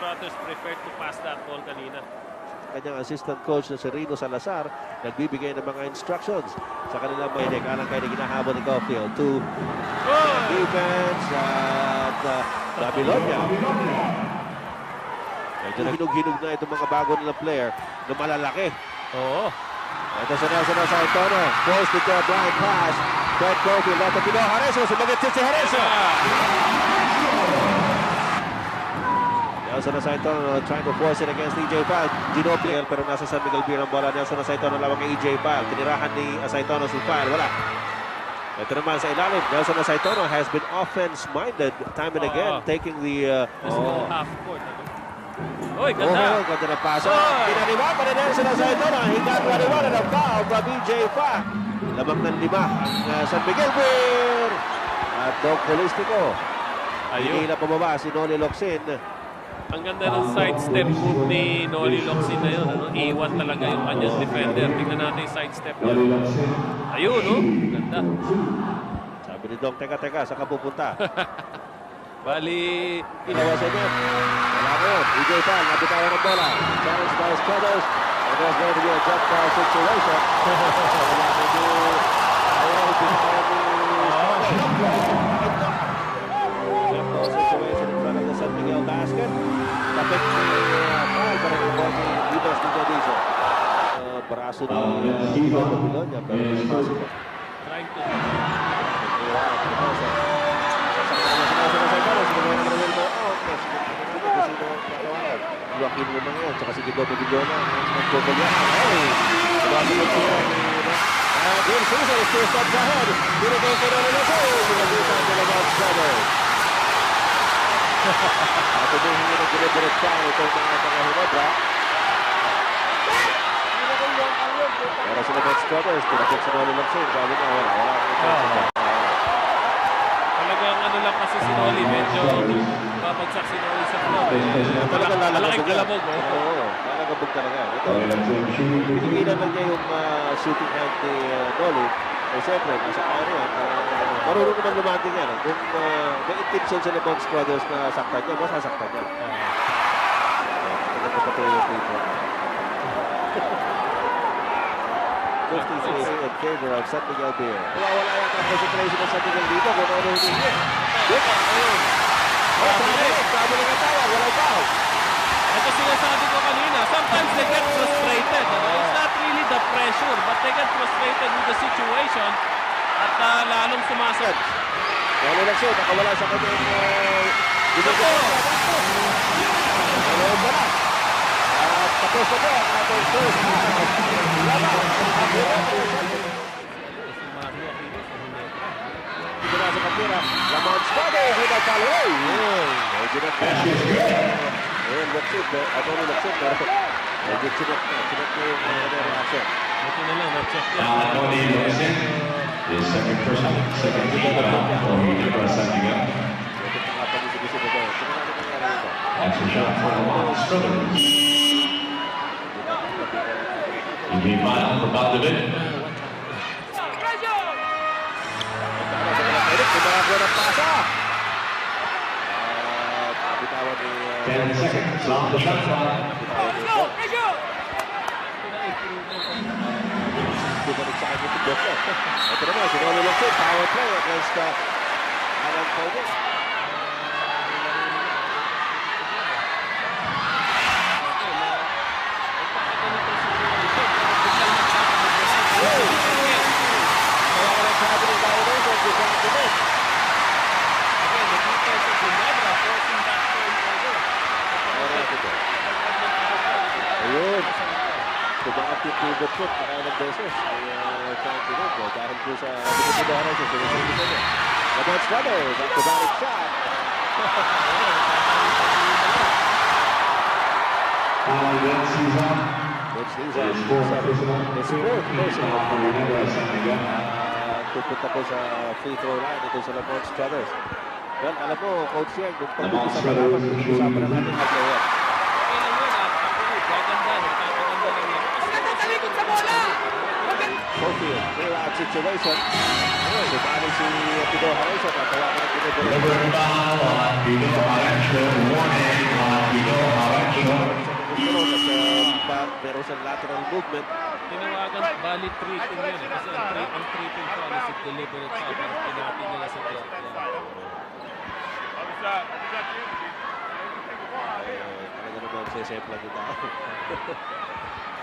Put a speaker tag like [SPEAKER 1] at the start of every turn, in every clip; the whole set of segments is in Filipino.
[SPEAKER 1] Monstrutters preferred to pass that ball kanina.
[SPEAKER 2] Kanyang assistant coach na si Rino Salazar nagbibigay ng mga instructions sa kanilang mga kanan kaya ginahabol ni Caulfield. Two
[SPEAKER 1] Oh!
[SPEAKER 2] defense at uh, Babylonia. Medyo hinog-hinog na itong mga bago nilang player na malalaki.
[SPEAKER 1] Oo.
[SPEAKER 2] Ito sa Nelson na sa Antonio. Forced to a blind pass. Fred Caulfield. Lato Pino Hareso. Sumagat si Hareso. Nelson na sa Antonio trying to force it against EJ Pal. Ginobili pero nasa San Miguel Beer ang bola. Nelson na sa Antonio lamang kay EJ Pal. Tinirahan ni Saitono si Pal. Wala. Ito naman sa ilalim. Nelson na Saitono has been offense-minded time and again.
[SPEAKER 1] Oo.
[SPEAKER 2] Taking the... Uh,
[SPEAKER 1] Physical half court. Ano? Uy,
[SPEAKER 2] Oh,
[SPEAKER 1] ganda.
[SPEAKER 2] ganda ng paso.
[SPEAKER 1] Oh.
[SPEAKER 2] Pinaniwa pa ni Nelson na Saitono. Hingat waliwan ng foul from EJ Pa. Lamang ng lima ang uh, San Miguel Beer. At Dog Polistico.
[SPEAKER 1] Ayun.
[SPEAKER 2] Hinila pababa si Noli Locsin.
[SPEAKER 1] Ang ganda ng sidestep move ni Noli Locsin na yun. Ano? A1 talaga yung kanyang defender. Tingnan natin yung sidestep niya. Ayun, oh. Ganda.
[SPEAKER 2] Sabi ni Dong, teka, teka, saan ka pupunta?
[SPEAKER 1] Bali,
[SPEAKER 2] Ginawa sa inyo. Wala yun. EJ Pa, nabitawan ng bola. Challenge by Struthers. And there's going to be a jump ball situation. Wala medyo ayaw, Uh, braso ni Ibo Babilonia, pero may braso ko.
[SPEAKER 1] trying to...
[SPEAKER 2] Joaquin naman yan, tsaka si Gibo Medillona, nagkukulyahan. Ay! Tumasok ang sila ni... Ah, Bill Susa is two steps ahead. Binigay ko na nila sa Pinagutan nila mga brothers. At umuhin nyo ng dire-diretsahan itong mga mga hinobra. Para sila Mets Brothers, pinakit sa Noli Locsin. Sabi niya, wala, wala. wala.
[SPEAKER 1] Talagang ano lang kasi si Noli, medyo babagsak si Noli sa floor. Eh.
[SPEAKER 2] Talagang
[SPEAKER 1] Malaki- Malaking
[SPEAKER 2] lalakabog.
[SPEAKER 1] kalabog, oh.
[SPEAKER 2] Oo, lalakabog talaga. Ito, pinigilan lang niya yung ah, shooting hand ni uh, Noli. Eh, siyempre, nasa kaya niya. Uh, marunong naman lumanting yan. Kung uh, may intention sila Bones Brothers na saktan niya, masasaktan niya. Ito pa yung people. 53 in favor of San Miguel Beer. Wala yata ang concentration ng San Miguel dito kung ano hindi niya. Dito, ayun. Oh, traveling, traveling ang tawa, walang foul.
[SPEAKER 1] Ito sinasabi ko kanina, sometimes they get frustrated. Ano? It's not really the pressure, but they get frustrated with the situation at ah, lalong sumasad.
[SPEAKER 2] Wala lang siya, nakawala sa kanyang uh, ginagawa. Ayun na lang. At tapos na po ang ating first half. Laban. Ang hirap.
[SPEAKER 1] Si Mario Aquino sa Ginebra.
[SPEAKER 2] Dito na sa kapira. Lamont Spade. Hina Calaway. Yun. Medyo na pressure. Ayun, Luxit. At ano Luxit. Pero medyo chinek na. Chinek na yung uh, reaction.
[SPEAKER 1] Buti na lang, na-check yan.
[SPEAKER 3] Uh, Tony Locsin, the second person, second team foul for Ginebra San Miguel.
[SPEAKER 2] Ito pa nga pag-isip-isip ito. Tingnan natin ang nangyari dito.
[SPEAKER 3] That's a shot for Lamont Struthers. EJ Mile for Bogdanovich.
[SPEAKER 2] Eric, kumakakuha ng pasa. At bitawan ni... uh,
[SPEAKER 3] 10 seconds on the shot clock.
[SPEAKER 2] Bumalik sa kanya itong Boko. Ito naman, si Nolo Locsin, power play against uh, Alan Fogo. Kaya ka lang sabi ng violation, si Frank Dumit.
[SPEAKER 1] Again, the defense of Ginebra forcing that turnover.
[SPEAKER 2] Ayun ito. Ayun. Tumangat yung pivot foot na ilang beses. Kaya Frank eh, dahil po sa binibidora siya, sinusunod niya. Lamont Brothers, shot.
[SPEAKER 3] It
[SPEAKER 2] is
[SPEAKER 3] is fourth personal.
[SPEAKER 2] His fourth personal. Pupunta po sa free throw line ito sa Lamont Brothers. Well, alam mo, Coach Yang, kung pag-usapan
[SPEAKER 3] Lamont
[SPEAKER 2] naman,
[SPEAKER 3] Brothers,
[SPEAKER 2] pag-usapan na natin ang player. Caulfield lewat Cicu Mason. Cobaan si kita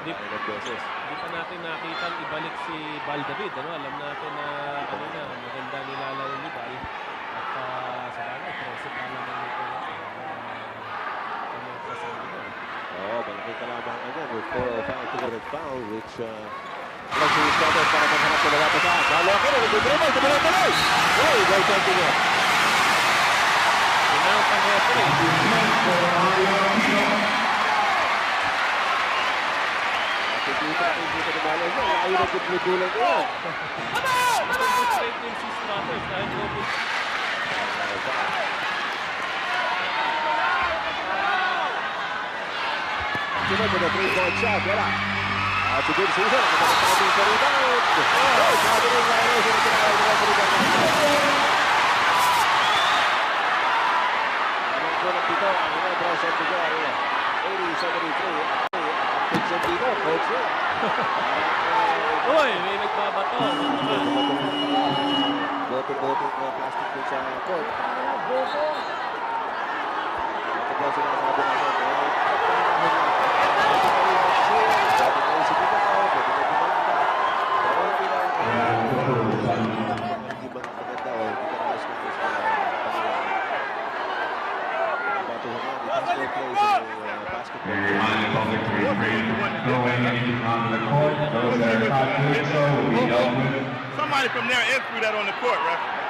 [SPEAKER 1] Di,
[SPEAKER 2] Ilang beses.
[SPEAKER 1] di pa natin nakita ibalik si Val David. Ano? Alam natin na ano na, maganda nilalaro ni Val. At uh, sa bagay, 13 pa. Ano sa sabi ko.
[SPEAKER 2] Oo, malaking kalabahan ka dyan with 405 to the foul which uh, Walang si Scottos para maghanap ng mga pasahan. Lalo ako na, nag-dribble, tuloy-tuloy! Uy, goal checking yun.
[SPEAKER 1] Tinawag ang referee.
[SPEAKER 2] Nakikita ko yung dito ng niya.
[SPEAKER 1] Straight din si Stratos dahil double
[SPEAKER 2] Sunod na three-point shot. Wala. At si Good Season, ang magkakasabing sa rebound. Oh, sabi violation na tinawag ng referee ng Anong ko ng pito ang Ginebra San Miguel. 80-73. Dito, coach
[SPEAKER 1] Uy, may nagbabato.
[SPEAKER 2] uh, Bote-bote na plastic dun sa court. Ito po sinasabi natin. eh,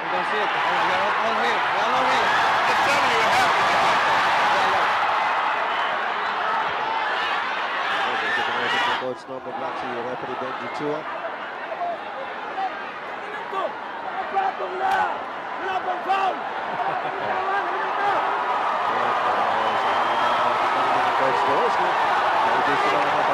[SPEAKER 3] We
[SPEAKER 4] gaan zeker. Wel heel,
[SPEAKER 5] wel heel. Ik ben nu
[SPEAKER 2] Coach number black to your referee Benji Chua. Coach
[SPEAKER 1] Dawson.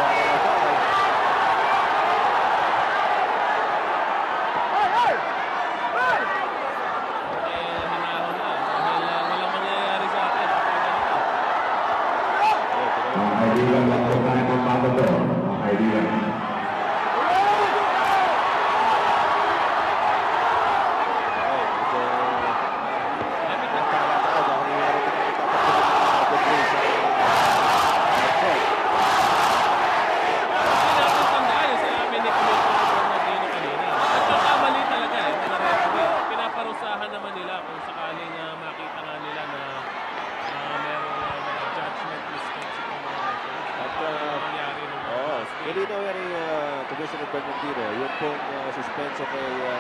[SPEAKER 2] Nilinaw yan ni uh, Commissioner Bernardino, yung pong uh, suspenso kay uh,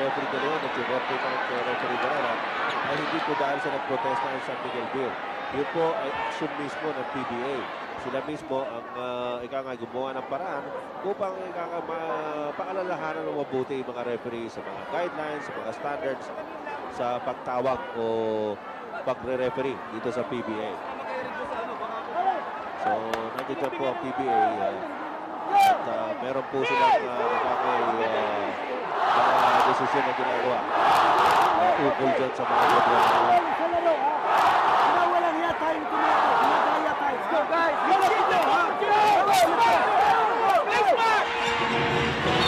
[SPEAKER 2] referee De at yung referee kay kay referee Barrera ay hindi po dahil sa nagprotesta ng San Miguel Bill. Yun po ay action mismo ng PBA. Sila mismo ang uh, ika nga gumawa ng paraan upang ika nga ma- paalalahanan ng mabuti yung mga referee sa mga guidelines, sa mga standards sa pagtawag o pagre-referee dito sa PBA. So, nandiyan po ang PBA uh, at uh, meron po silang uh, nakakay uh, mga desisyon na ginagawa uh, ukol dyan sa mga problema.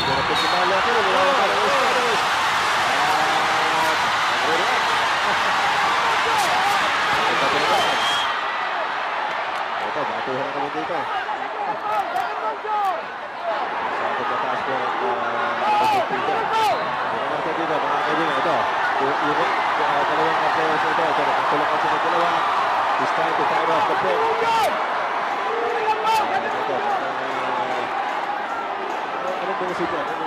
[SPEAKER 2] Pero kung sumali ako, wala na parang Estados. At, ang relax. Ang relax. Ito, batuhan naman dito. Masyado mataas po ang uh, natin dito, mga kaibigan, ito. Yung, uh, dalawang players ito, ito, nakatulakan sila dalawa. It's time to fire off the. Uh, ito, uh, ano? Ano,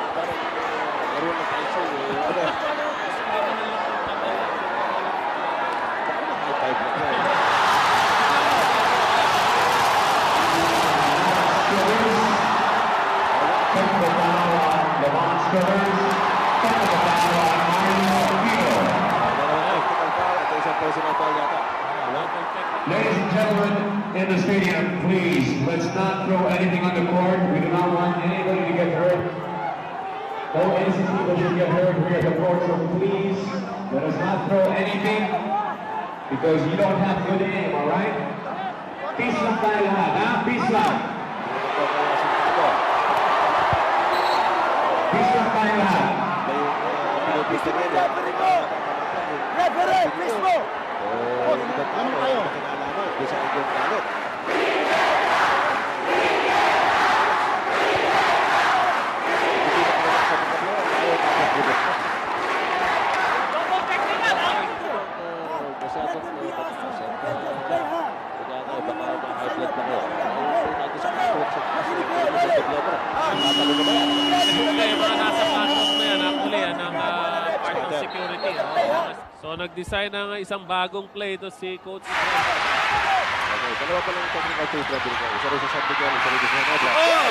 [SPEAKER 3] Ladies and gentlemen in the stadium, please, let's not throw anything on the court. We do not want anybody to get hurt. No innocent people should get hurt here at the court, so please, let us not throw anything because you don't have good aim,
[SPEAKER 2] gusto niya na
[SPEAKER 4] Referee, mismo!
[SPEAKER 2] o ibang tao
[SPEAKER 4] tayo?
[SPEAKER 2] na kinalaman doon sa inyong galit. Hindi na naman sa mga player, ayaw na magbulit. Uh, masyadong, uh, mataas, uh, Kaya nga, baka ma-high blood pa kayo. Ayaw natin sa mga sa kasi sa problema. Tatalo na ba yan?
[SPEAKER 1] Siyempre, yung mga nasa platform na yan, actually, yan ang ah, part of security. oh. So, nag-design ng isang bagong play ito si Coach Fred.
[SPEAKER 2] Okay, dalawa pa lang yung technical two ko. Isa rin sa San Miguel, isa rin sa Ginebra. Oh!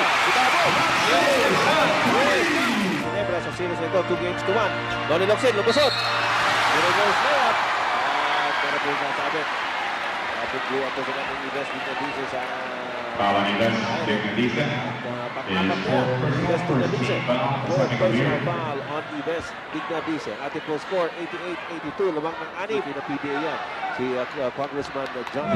[SPEAKER 2] Ginebra sa series na ito, 2 games to 1. Donnie Locsin, lumusot. Zero goals na yan. At meron po yung sasabi. Napagbuhan po sila ng Ives Vignadice sa...
[SPEAKER 3] Ives Vignadice.
[SPEAKER 2] Uh, pang-apat
[SPEAKER 3] Is fourth personal
[SPEAKER 2] Vignadice.
[SPEAKER 3] team. Foul
[SPEAKER 2] personal
[SPEAKER 3] Beer.
[SPEAKER 2] foul on Ives Vignadice. Ang ating full score, 88-82. Lamang ng anib na PBA yan. Si uh, Congressman John.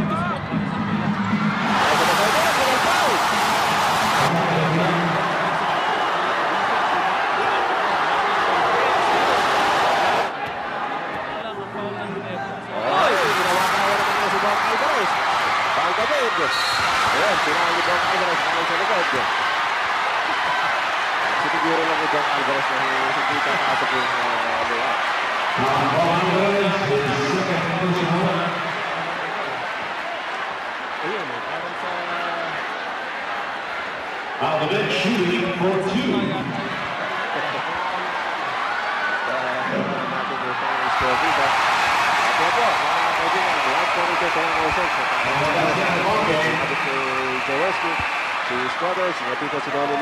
[SPEAKER 2] Alvarez. Ayan, sinahal ni Bong Alvarez nakay sa likod. Siniguro lang ni Bong Alvarez na hindi kakasok yung uh,
[SPEAKER 1] ayun, eh, parang sa...
[SPEAKER 3] Bench, shooting for two.
[SPEAKER 2] Uh, natin yung dito. At yan po, Hispanic
[SPEAKER 3] tenemos
[SPEAKER 2] eso.
[SPEAKER 3] Joveski, sus brothers, repito su nombre,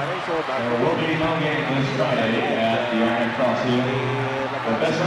[SPEAKER 3] Alonso, The best of